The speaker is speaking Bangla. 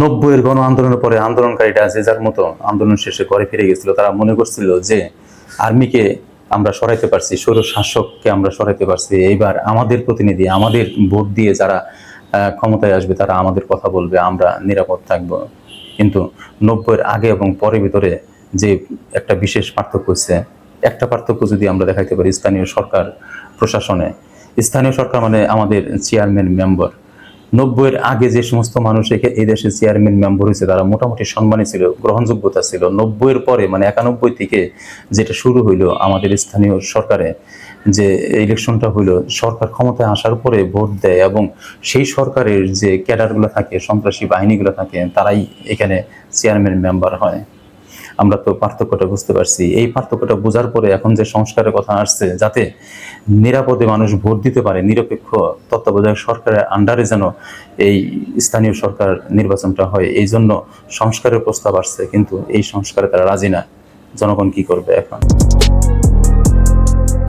নব্বইয়ের গণ আন্দোলনের পরে আন্দোলনকারীরা যে যার মতো আন্দোলন শেষে ঘরে ফিরে গেছিল, তারা মনে করছিল যে আর্মিকে আমরা সরাইতে পারছি স্বৈর শাসককে আমরা সরাইতে পারছি। এইবার আমাদের প্রতিনিধি, আমাদের ভোট দিয়ে যারা ক্ষমতায় আসবে, তারা আমাদের কথা বলবে, আমরা নিরাপদ থাকব। কিন্তু নব্বইয়ের আগে এবং পরে ভিতরে যে একটা বিশেষ পার্থক্য হচ্ছে, একটা পার্থক্য যদি আমরা দেখাইতে পারি, স্থানীয় সরকার প্রশাসনে। স্থানীয় সরকার মানে আমাদের চেয়ারম্যান মেম্বার নব্বইয়ের আগে যে সমস্ত মানুষ এই দেশে চেয়ারম্যান মেম্বার হয়েছে, তারা মোটামুটি সম্মানী ছিল, গ্রহণযোগ্যতা ছিল। নব্বইয়ের পরে মানে একানব্বই থেকে যেটা শুরু হইল আমাদের স্থানীয় সরকারে, যে ইলেকশনটা হইল, সরকার ক্ষমতায় আসার পরে ভোট দেয় এবং সেই সরকারের যে ক্যাডারগুলো থাকে, সন্ত্রাসী বাহিনীগুলো থাকে, তারাই এখানে চেয়ারম্যান মেম্বার হয়। আমরা তো পার্থক্যটা বুঝতে পারছি। এই পার্থক্যটা বোঝার পরে এখন যে সংস্কারের কথা আসছে, যাতে নিরাপদে মানুষ ভোট দিতে পারে, নিরপেক্ষ তত্ত্বাবধায়ক সরকারের আন্ডারে যেন এই স্থানীয় সরকার নির্বাচনটা হয়, এই জন্য সংস্কারের প্রস্তাব আসছে, কিন্তু এই সংস্কারে তারা রাজি না। জনগণ কি করবে এখন?